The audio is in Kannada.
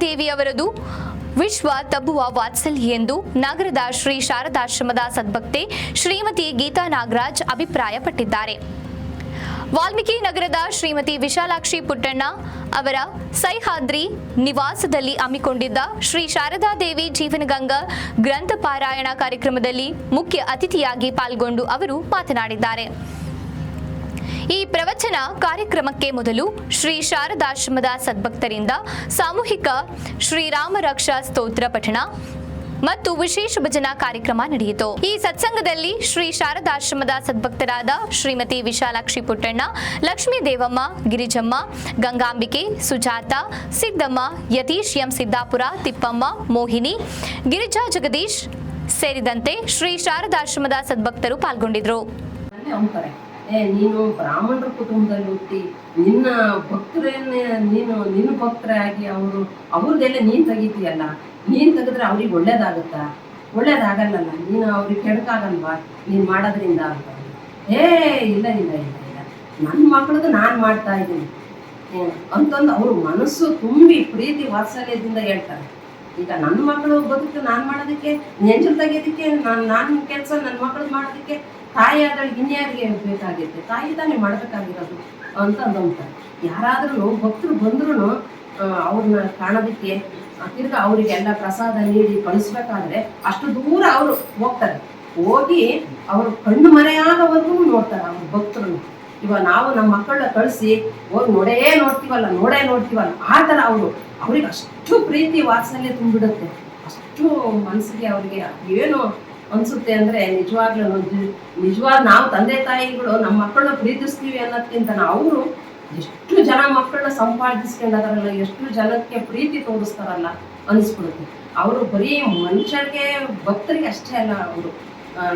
ದೇವಿಯವರದು ವಿಶ್ವ ತಬ್ಬುವ ವಾತ್ಸಲ್ಯ ಎಂದು ನಗರದ ಶ್ರೀ ಶಾರದಾಶ್ರಮದ ಸದ್ಭಕ್ತೆ ಶ್ರೀಮತಿ ಗೀತಾ ನಾಗರಾಜ್ ಅಭಿಪ್ರಾಯಪಟ್ಟಿದ್ದಾರೆ. ವಾಲ್ಮೀಕಿ ನಗರದ ಶ್ರೀಮತಿ ವಿಶಾಲಾಕ್ಷಿ ಪುಟ್ಟಣ್ಣ ಅವರ ಸಹ್ಯಾದ್ರಿ ನಿವಾಸದಲ್ಲಿ ಹಮ್ಮಿಕೊಂಡಿದ್ದ ಶ್ರೀ ಶಾರದಾದೇವಿ ಜೀವನಗಂಗಾ ಗ್ರಂಥ ಪಾರಾಯಣ ಕಾರ್ಯಕ್ರಮದಲ್ಲಿ ಮುಖ್ಯ ಅತಿಥಿಯಾಗಿ ಪಾಲ್ಗೊಂಡು ಅವರು ಮಾತನಾಡಿದ್ದಾರೆ. ಈ ಪ್ರವಚನ ಕಾರ್ಯಕ್ರಮಕ್ಕೆ ಮೊದಲು ಶ್ರೀ ಶಾರದಾಶ್ರಮದ ಸದ್ಭಕ್ತರಿಂದ ಸಾಮೂಹಿಕ ಶ್ರೀರಾಮ ರಕ್ಷಾ ಸ್ತೋತ್ರ ಪಠಣ ಮತ್ತು ವಿಶೇಷ ಭಜನಾ ಕಾರ್ಯಕ್ರಮ ನಡೆಯಿತು. ಈ ಸತ್ಸಂಗದಲ್ಲಿ ಶ್ರೀ ಶಾರದಾಶ್ರಮದ ಸದ್ಭಕ್ತರಾದ ಶ್ರೀಮತಿ ವಿಶಾಲಾಕ್ಷಿ ಪುಟ್ಟಣ್ಣ, ಲಕ್ಷ್ಮೀ ದೇವಮ್ಮ, ಗಿರಿಜಮ್ಮ, ಗಂಗಾಂಬಿಕೆ, ಸುಜಾತ, ಸಿದ್ದಮ್ಮ, ಯತೀಶ್ ಎಂ ಸಿದ್ದಾಪುರ, ತಿಪ್ಪಮ್ಮ, ಮೋಹಿನಿ, ಗಿರಿಜಾ ಜಗದೀಶ್ ಸೇರಿದಂತೆ ಶ್ರೀ ಶಾರದಾಶ್ರಮದ ಸದ್ಭಕ್ತರು ಅಂತಾರೆ ಏ, ನೀನು ಬ್ರಾಹ್ಮಣರ ಕುಟುಂಬದಲ್ಲಿ ಹುಟ್ಟಿ, ನಿನ್ನ ಭಕ್ತರನ್ನೇ ನೀನು, ನಿನ್ನ ಭಕ್ತರಾಗಿ ಅವರು, ಅವ್ರದ್ದೆಲ್ಲ ನೀನು ತೆಗಿತೀಯಲ್ಲ, ನೀನ್ ತೆಗೆದ್ರೆ ಅವ್ರಿಗೆ ಒಳ್ಳೇದಾಗುತ್ತಾ? ಒಳ್ಳೇದಾಗಲ್ಲಲ್ಲ, ನೀನು ಅವ್ರಿಗೆ ಕೆಡಕಾಗಲ್ವಾ ನೀನು ಮಾಡೋದ್ರಿಂದ ಅಂತ. ಏ, ಇಲ್ಲ ಇಲ್ಲ ಇಲ್ಲ ಇಲ್ಲ. ನನ್ನ ಮಕ್ಕಳದು ನಾನು ಮಾಡ್ತಾ ಇದ್ದೀನಿ. ಅಂತಂದು ಅವ್ರ ಮನಸ್ಸು ತುಂಬಿ ಪ್ರೀತಿ ವಾತ್ಸಲ್ಯದಿಂದ ಹೇಳ್ತಾರೆ. ಈಗ ನನ್ನ ಮಕ್ಕಳು ಬದುಕು ನಾನು ಮಾಡೋದಕ್ಕೆ ನೆಂಜಲ್ ತೆಗೆಯೋದಕ್ಕೆ, ನಾನು ನಾನು ಕೆಲಸ ನನ್ನ ಮಕ್ಕಳು ಮಾಡೋದಕ್ಕೆ ತಾಯಿ ಇನ್ಯಾರಿಗೆ ಬೇಕಾಗಿರುತ್ತೆ ತಾಯಿ ತಾನೇ ಮಾಡಬೇಕಾಗಿರೋದು ಅಂತ ಅಂದಂತಾರೆ ಯಾರಾದ್ರೂ ಭಕ್ತರು ಬಂದ್ರೂ ಅವ್ರನ್ನ ಕಾಣೋದಕ್ಕೆ, ತಿರ್ಗ ಅವರಿಗೆಲ್ಲ ಪ್ರಸಾದ ನೀಡಿ ಕಳಿಸ್ಬೇಕಾದ್ರೆ ಅಷ್ಟು ದೂರ ಅವರು ಹೋಗ್ತಾರೆ. ಹೋಗಿ ಅವರು ಕಣ್ಣು ಮರೆಯಾಗವರೆಗೂ ನೋಡ್ತಾರೆ ಅವ್ರ ಭಕ್ತರನ್ನು ಇವಾಗ ನಾವು ನಮ್ಮ ಮಕ್ಕಳನ್ನ ಕಳಿಸಿ, ಹೋಗಿ ನೋಡೇ ನೋಡ್ತೀವಲ್ಲ ನೋಡೇ ನೋಡ್ತೀವಲ್ಲ. ಆ ಥರ ಅವರು. ಅವ್ರಿಗೆ ಅಷ್ಟು ಪ್ರೀತಿ ವಾತ್ಸಲ್ಯ ತುಂಬಿಡುತ್ತೆ. ಅಷ್ಟು ಮನಸ್ಸಿಗೆ ಅವ್ರಿಗೆ ಏನು ಅನಿಸುತ್ತೆ ಅಂದರೆ ನಿಜವಾಗ್ಲೂ ನಿಜವಾದ ನಾವು ತಂದೆ ತಾಯಿಗಳು ನಮ್ಮ ಮಕ್ಕಳನ್ನ ಪ್ರೀತಿಸ್ತೀವಿ ಅನ್ನೋದ್ಕಿಂತ ಅವರು ಎಷ್ಟು ಜನ ಮಕ್ಕಳನ್ನ ಸಂಪಾದಿಸ್ಕೊಂಡದಾರಲ್ಲ ಎಷ್ಟು ಜನಕ್ಕೆ ಪ್ರೀತಿ ತೋರಿಸ್ತಾರಲ್ಲ ಅನಿಸ್ಬಿಡುತ್ತೆ. ಅವರು ಬರೀ ಮನುಷ್ಯರಿಗೆ, ಭಕ್ತರಿಗೆ ಅಷ್ಟೇ ಅಲ್ಲ ಅವರು.